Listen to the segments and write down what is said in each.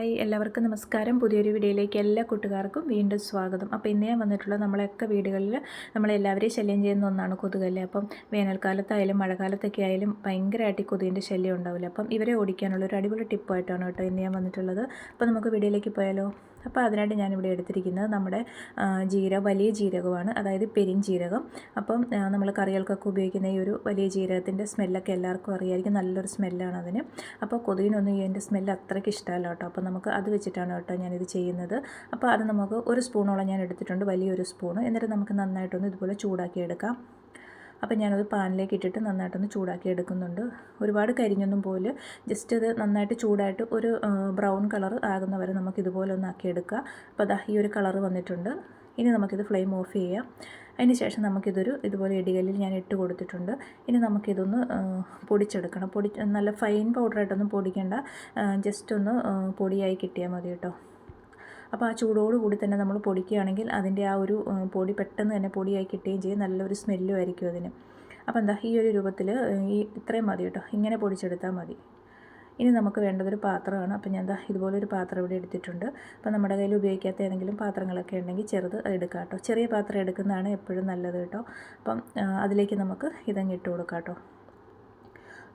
Hi എല്ലാവർക്കും നമസ്കാരം. പുതിയൊരു വീഡിയോയിലേക്ക് എല്ലാ കൂട്ടുകാർക്കും വീണ്ടും സ്വാഗതം. അപ്പോൾ ഇന്ന് ഞാൻ വന്നിട്ടുള്ളത് നമ്മളൊക്കെ വീടുകളിൽ നമ്മളെല്ലാവരെയും ശല്യം ചെയ്യുന്ന ഒന്നാണ് കൊതുകല്ലേ. അപ്പം വേനൽക്കാലത്തായാലും മഴക്കാലത്തൊക്കെ ആയാലും ഭയങ്കരമായിട്ട് കൊതുകിന്റെ ശല്യം ഉണ്ടാവില്ല. അപ്പം ഇവരെ ഓടിക്കാനുള്ള ഒരു അടിപൊളി ടിപ്പായിട്ടാണ് കേട്ടോ ഇന്ന് ഞാൻ വന്നിട്ടുള്ളത്. അപ്പോൾ നമുക്ക് വീഡിയോയിലേക്ക് പോയാലോ? അപ്പോൾ അതിനായിട്ട് ഞാനിവിടെ എടുത്തിരിക്കുന്നത് നമ്മുടെ ജീര വലിയ ജീരകമാണ്. അതായത് പെരിഞ്ജീരകം അപ്പം നമ്മൾ കറികൾക്കൊക്കെ ഉപയോഗിക്കുന്ന ഈ ഒരു വലിയ ജീരകത്തിന്റെ സ്മെല്ലൊക്കെ എല്ലാവർക്കും അറിയായിരിക്കും. നല്ലൊരു സ്മെല്ലാണ് അതിന്. അപ്പോൾ കൊതുകിനൊന്നും ഈ എന്റെ സ്മെല്ല് അത്രയ്ക്ക് ഇഷ്ടമല്ല കേട്ടോ. അപ്പോൾ നമുക്ക് അത് വെച്ചിട്ടാണ് കേട്ടോ ഞാനിത് ചെയ്യുന്നത്. അപ്പോൾ അത് നമുക്ക് ഒരു സ്പൂണോളം ഞാൻ എടുത്തിട്ടുണ്ട് വലിയൊരു സ്പൂണ്. എന്നിട്ട് നമുക്ക് നന്നായിട്ടൊന്ന് ഇതുപോലെ ചൂടാക്കി എടുക്കാം അപ്പോൾ ഞാനത് പാനിലേക്ക് ഇട്ടിട്ട് നന്നായിട്ടൊന്ന് ചൂടാക്കി എടുക്കുന്നുണ്ട്. ഒരുപാട് കരിഞ്ഞൊന്നും പോലെ ജസ്റ്റ് അത് നന്നായിട്ട് ചൂടായിട്ട് ഒരു ബ്രൗൺ കളർ ആകുന്നവരെ നമുക്ക് ഇതുപോലെ ഒന്ന് ആക്കി എടുക്കുക അപ്പോൾ അതാ ഈ ഒരു കളർ വന്നിട്ടുണ്ട്. ഇനി നമുക്കിത് ഫ്ലെയിം ഓഫ് ചെയ്യാം. അതിന് ശേഷം നമുക്കിതൊരു ഇതുപോലെ ഇടികല്ലിൽ ഞാൻ ഇട്ട് കൊടുത്തിട്ടുണ്ട്. ഇനി നമുക്കിതൊന്ന് പൊടിച്ചെടുക്കണം. പൊടി നല്ല ഫൈൻ പൗഡറായിട്ടൊന്നും പൊടിക്കേണ്ട. ജസ്റ്റ് ഒന്ന് പൊടിയായി കിട്ടിയാൽ മതി കേട്ടോ. അപ്പോൾ ആ ചൂടോടുകൂടി തന്നെ നമ്മൾ പൊടിക്കുകയാണെങ്കിൽ അതിന്റെ ആ ഒരു പൊടി പെട്ടെന്ന് തന്നെ പൊടിയായി കിട്ടുകയും ചെയ്യും. നല്ലൊരു സ്മെല്ലും ആയിരിക്കും അതിന്. അപ്പോൾ എന്താ ഈ ഒരു രൂപത്തിൽ ഈ ഇത്രയും മതി കേട്ടോ. ഇങ്ങനെ പൊടിച്ചെടുത്താൽ മതി. ഇനി നമുക്ക് വേണ്ടതൊരു പാത്രമാണ്. അപ്പോൾ ഞാൻ എന്താ ഇതുപോലൊരു പാത്രം ഇവിടെ എടുത്തിട്ടുണ്ട്. അപ്പോൾ നമ്മുടെ കയ്യിൽ ഉപയോഗിക്കാത്ത ഏതെങ്കിലും പാത്രങ്ങളൊക്കെ ഉണ്ടെങ്കിൽ ചെറുത് എടുക്കാം കേട്ടോ. ചെറിയ പാത്രം എടുക്കുന്നതാണ് എപ്പോഴും നല്ലത് കേട്ടോ. അപ്പം അതിലേക്ക് നമുക്ക് ഇതങ്ങ് ഇട്ട് കൊടുക്കാം കേട്ടോ.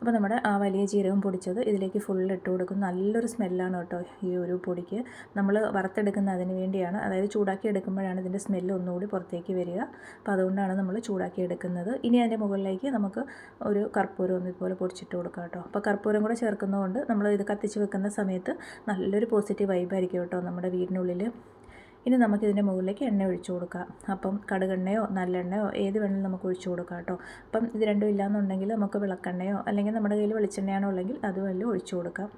അപ്പോൾ നമ്മുടെ ആ വലിയ ജീരകം പൊടിച്ചത് ഇതിലേക്ക് ഫുൾ ഇട്ട് കൊടുക്കും. നല്ലൊരു സ്മെല്ലാണ് കേട്ടോ ഈ ഒരു പൊടിക്ക്. നമ്മൾ വറുത്തെടുക്കുന്ന അതിന് വേണ്ടിയാണ്. അതായത് ചൂടാക്കി എടുക്കുമ്പോഴാണ് ഇതിന്റെ സ്മെല്ല് ഒന്നുകൂടി പുറത്തേക്ക് വരിക. അപ്പോൾ അതുകൊണ്ടാണ് നമ്മൾ ചൂടാക്കി എടുക്കുന്നത്. ഇനി അതിന്റെ മുകളിലേക്ക് നമുക്ക് ഒരു കർപ്പൂരം ഒന്ന് ഇതുപോലെ പൊടിച്ചിട്ട് കൊടുക്കാം കേട്ടോ. അപ്പോൾ കർപ്പൂരം കൂടെ ചേർക്കുന്നതുകൊണ്ട് നമ്മൾ ഇത് കത്തിച്ച് വെക്കുന്ന സമയത്ത് നല്ലൊരു പോസിറ്റീവ് വൈബായിരിക്കും കേട്ടോ നമ്മുടെ വീടിനുള്ളിൽ ഇനി നമുക്കിതിന്റെ മുകളിലേക്ക് എണ്ണ ഒഴിച്ചു കൊടുക്കാം. അപ്പം കടുകെണ്ണയോ നല്ലെണ്ണയോ ഏത് വേണമെങ്കിലും നമുക്ക് ഒഴിച്ചു കൊടുക്കാം കേട്ടോ. അപ്പം ഇത് രണ്ടും ഇല്ലയെന്നുണ്ടെങ്കിൽ നമുക്ക് വിളക്കെണ്ണയോ അല്ലെങ്കിൽ നമ്മുടെ കയ്യിൽ വെളിച്ചെണ്ണയാണോ ഉള്ളെങ്കിൽ അതുമല്ല ഒഴിച്ചു കൊടുക്കാം.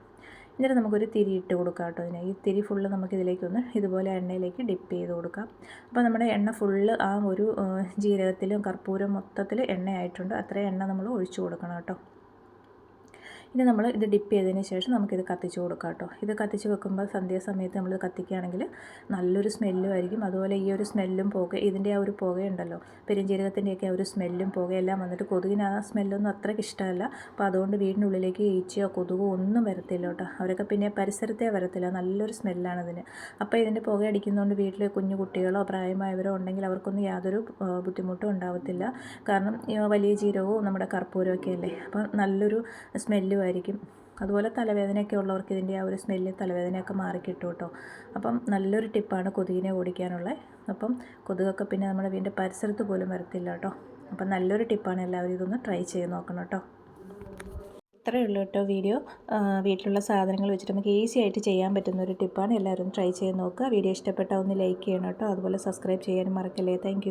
എന്നിട്ട് നമുക്കൊരു തിരി ഇട്ട് കൊടുക്കാം കേട്ടോ ഇതിനെ. ഈ തിരി ഫുള്ള് നമുക്കിതിലേക്കൊന്ന് ഇതുപോലെ എണ്ണയിലേക്ക് ഡിപ്പ് ചെയ്ത് കൊടുക്കാം. അപ്പോൾ നമ്മുടെ എണ്ണ ഫുള്ള് ആ ഒരു ജീരകത്തിലും കർപ്പൂരം മൊത്തത്തിൽ എണ്ണയായിട്ടുണ്ട്. അത്രയും എണ്ണ നമ്മൾ ഒഴിച്ചു കൊടുക്കണം കേട്ടോ. ഇനി നമ്മൾ ഇത് ഡിപ്പ് ചെയ്തതിന് ശേഷം നമുക്കിത് കത്തിച്ച് കൊടുക്കാം കേട്ടോ. ഇത് കത്തിച്ച് വെക്കുമ്പോൾ സന്ധ്യാസമയത്ത് നമ്മൾ കത്തിക്കുകയാണെങ്കിൽ നല്ലൊരു സ്മെല്ലും ആയിരിക്കും. അതുപോലെ ഈ ഒരു സ്മെല്ലും പുക ഇതിന്റെ ആ ഒരു പുകയുണ്ടല്ലോ പെരുംജീരകത്തിന്റെയൊക്കെ ആ ഒരു സ്മെല്ലും പുകയെല്ലാം വന്നിട്ട് കൊതുകിന് ആ സ്മെല്ലൊന്നും അത്രയ്ക്ക് ഇഷ്ടമല്ല. അപ്പോൾ അതുകൊണ്ട് വീടിനുള്ളിലേക്ക് ഈച്ചയോ കൊതുകോ ഒന്നും വരത്തില്ല കേട്ടോ. അവരൊക്കെ പിന്നെ പരിസരത്തെ വരത്തില്ല. നല്ലൊരു സ്മെല്ലാണ് ഇതിന്. അപ്പോൾ ഇതിന്റെ പുക അടിക്കുന്നതുകൊണ്ട് വീട്ടിൽ കുഞ്ഞു കുട്ടികളോ പ്രായമായവരോ ഉണ്ടെങ്കിൽ അവർക്കൊന്നും യാതൊരു ബുദ്ധിമുട്ടും ഉണ്ടാവത്തില്ല. കാരണം വലിയ ജീരകവും നമ്മുടെ കർപ്പൂരമൊക്കെ അല്ലേ? അപ്പോൾ നല്ലൊരു സ്മെല്ലും ആയിരിക്കും അതുപോലെ തലവേദനയൊക്കെ ഉള്ളവർക്ക് ഇതിന്റെ ആ ഒരു സ്മെല്ല് തലവേദനയൊക്കെ മാറിക്കിട്ടും കേട്ടോ. അപ്പം നല്ലൊരു ടിപ്പാണ് കൊതുകിനെ ഓടിക്കാനുള്ള. അപ്പം കൊതുകൊക്കെ പിന്നെ നമ്മുടെ വീടിന്റെ പരിസരത്ത് പോലും വരത്തില്ല കേട്ടോ. അപ്പം നല്ലൊരു ടിപ്പാണ് എല്ലാവരും ഇതൊന്ന് ട്രൈ ചെയ്ത് നോക്കണം കേട്ടോ. ഇത്രയേ ഉള്ളൂ കേട്ടോ വീഡിയോ വീട്ടിലുള്ള സാധനങ്ങൾ വെച്ചിട്ട് നമുക്ക് ഈസി ആയിട്ട് ചെയ്യാൻ പറ്റുന്ന ഒരു ടിപ്പാണ് എല്ലാവരും ട്രൈ ചെയ്ത് നോക്കുക. വീഡിയോ ഇഷ്ടപ്പെട്ടാൽ ഒന്ന് ലൈക്ക് ചെയ്യണം കേട്ടോ. അതുപോലെ സബ്സ്ക്രൈബ് ചെയ്യാനും മറക്കല്ലേ. താങ്ക്